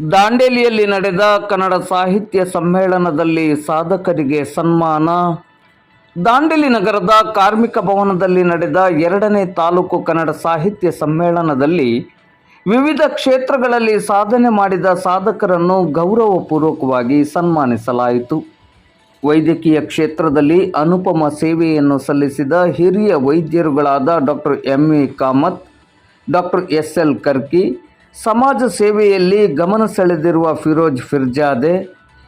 ದಾಂಡೇಲಿಯಲ್ಲಿ ನಡೆದ ಕನ್ನಡ ಸಾಹಿತ್ಯ ಸಮ್ಮೇಳನದಲ್ಲಿ ಸಾಧಕರಿಗೆ ಸನ್ಮಾನ. ದಾಂಡೇಲಿ ನಗರದ ಕಾರ್ಮಿಕ ಭವನದಲ್ಲಿ ನಡೆದ ಎರಡನೇ ತಾಲೂಕು ಕನ್ನಡ ಸಾಹಿತ್ಯ ಸಮ್ಮೇಳನದಲ್ಲಿ ವಿವಿಧ ಕ್ಷೇತ್ರಗಳಲ್ಲಿ ಸಾಧನೆ ಮಾಡಿದ ಸಾಧಕರನ್ನು ಗೌರವಪೂರ್ವಕವಾಗಿ ಸನ್ಮಾನಿಸಲಾಯಿತು. ವೈದ್ಯಕೀಯ ಕ್ಷೇತ್ರದಲ್ಲಿ ಅನುಪಮ ಸೇವೆಯನ್ನು ಸಲ್ಲಿಸಿದ ಹಿರಿಯ ವೈದ್ಯರುಗಳಾದ doctor M A Kamath, doctor S L Karki ಸಮಾಜ ಸೇವೆಯಲ್ಲಿ ಗಮನ ಸೆಳೆದಿರುವ ಫಿರೋಜ್ ಫಿರ್ಜಾದೆ,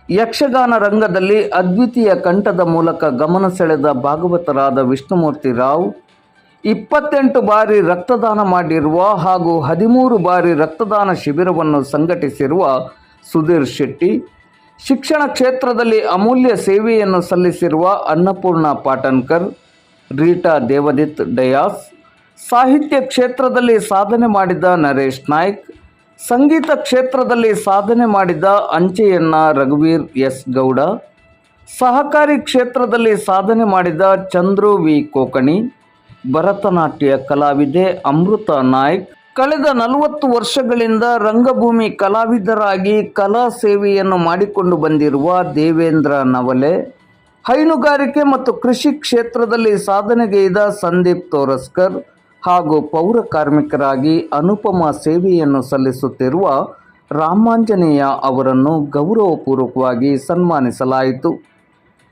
ಯಕ್ಷಗಾನ ರಂಗದಲ್ಲಿ ಅದ್ವಿತೀಯ ಕಂಠದ ಮೂಲಕ ಗಮನ ಸೆಳೆದ ಭಾಗವತರಾದ ವಿಷ್ಣುಮೂರ್ತಿ ರಾವ್, ಇಪ್ಪತ್ತೆಂಟು ಬಾರಿ ರಕ್ತದಾನ ಮಾಡಿರುವ ಹಾಗೂ ಹದಿಮೂರು ಬಾರಿ ರಕ್ತದಾನ ಶಿಬಿರವನ್ನು ಸಂಘಟಿಸಿರುವ ಸುಧೀರ್ ಶೆಟ್ಟಿ, ಶಿಕ್ಷಣ ಕ್ಷೇತ್ರದಲ್ಲಿ ಅಮೂಲ್ಯ ಸೇವೆಯನ್ನು ಸಲ್ಲಿಸಿರುವ ಅನ್ನಪೂರ್ಣ ಪಾಟನ್ಕರ್, ರೀಟಾ ದೇವದಿತ್ ಡಯಾಸ್ ಸಾಹಿತ್ಯ ಕ್ಷೇತ್ರದಲ್ಲಿ ಸಾಧನೆ ಮಾಡಿದ ನರೇಶ್ ನಾಯ್ಕ್, ಸಂಗೀತ ಕ್ಷೇತ್ರದಲ್ಲಿ ಸಾಧನೆ ಮಾಡಿದ ಅಂಚೆಯನ್ನ ರಘುವೀರ್ ಎಸ್ ಗೌಡ, ಸಹಕಾರಿ ಕ್ಷೇತ್ರದಲ್ಲಿ ಸಾಧನೆ ಮಾಡಿದ ಚಂದ್ರು ವಿ ಕೋಕಣಿ, ಭರತನಾಟ್ಯ ಕಲಾವಿದೆ ಅಮೃತ ನಾಯ್ಕ್. ಕಳೆದ ನಲವತ್ತು ವರ್ಷಗಳಿಂದ ರಂಗಭೂಮಿ ಕಲಾವಿದರಾಗಿ ಕಲಾ ಸೇವೆಯನ್ನು ಮಾಡಿಕೊಂಡು ಬಂದಿರುವ ದೇವೇಂದ್ರ ನವಲೆ, ಹೈನುಗಾರಿಕೆ ಮತ್ತು ಕೃಷಿ ಕ್ಷೇತ್ರದಲ್ಲಿ ಸಾಧನೆಗೈದ ಸಂದೀಪ್ ತೋರಸ್ಕರ್ ಹಾಗೂ ಪೌರ ಕಾರ್ಮಿಕರಾಗಿ ಅನುಪಮ ಸೇವೆಯನ್ನು ಸಲ್ಲಿಸುತ್ತಿರುವ ರಾಮಾಂಜನೇಯ ಅವರನ್ನು ಗೌರವಪೂರ್ವಕವಾಗಿ ಸನ್ಮಾನಿಸಲಾಯಿತು.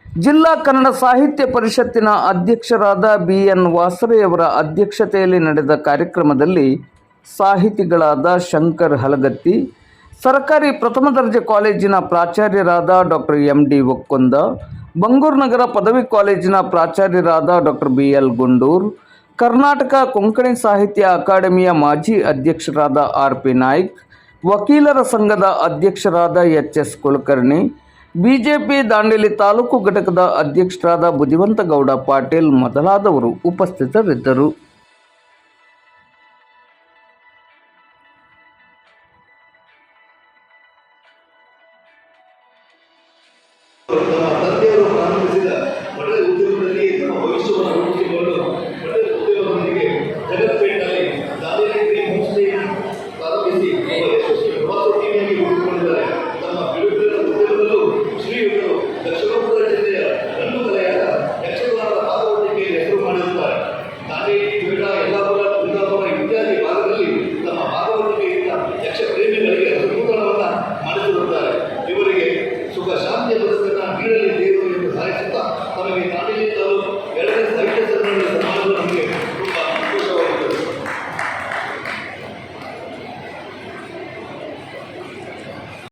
ಜಿಲ್ಲಾ ಕನ್ನಡ ಸಾಹಿತ್ಯ ಪರಿಷತ್ತಿನ ಅಧ್ಯಕ್ಷರಾದ ಬಿ. ಎನ್. ವಾಸರೆಯವರ ಅಧ್ಯಕ್ಷತೆಯಲ್ಲಿ ನಡೆದ ಕಾರ್ಯಕ್ರಮದಲ್ಲಿ ಸಾಹಿತಿಗಳಾದ ಶಂಕರ್ ಹಲಗತ್ತಿ, ಸರ್ಕಾರಿ ಪ್ರಥಮ ದರ್ಜೆ ಕಾಲೇಜಿನ ಪ್ರಾಚಾರ್ಯರಾದ ಡಾಕ್ಟರ್ ಎಂ. ಡಿ. ಒಕ್ಕೊಂದ ಬಂಗೂರು ನಗರ ಪದವಿ ಕಾಲೇಜಿನ ಪ್ರಾಚಾರ್ಯರಾದ doctor B. L. Gundur Karnataka Konkani ಸಾಹಿತ್ಯ ಅಕಾಡೆಮಿಯ ಮಾಜಿ ಅಧ್ಯಕ್ಷರಾದ ಆರ್ ಪಿ ನಾಯ್ಕ್, ವಕೀಲರ ಸಂಘದ ಅಧ್ಯಕ್ಷರಾದ H S Kulkarni, BJP Dandeli taluk ಘಟಕದ ಅಧ್ಯಕ್ಷರಾದ ಬುದ್ಧಿವಂತಗೌಡ ಪಾಟೀಲ್ ಮೊದಲಾದವರು ಉಪಸ್ಥಿತರಿದ್ದರು.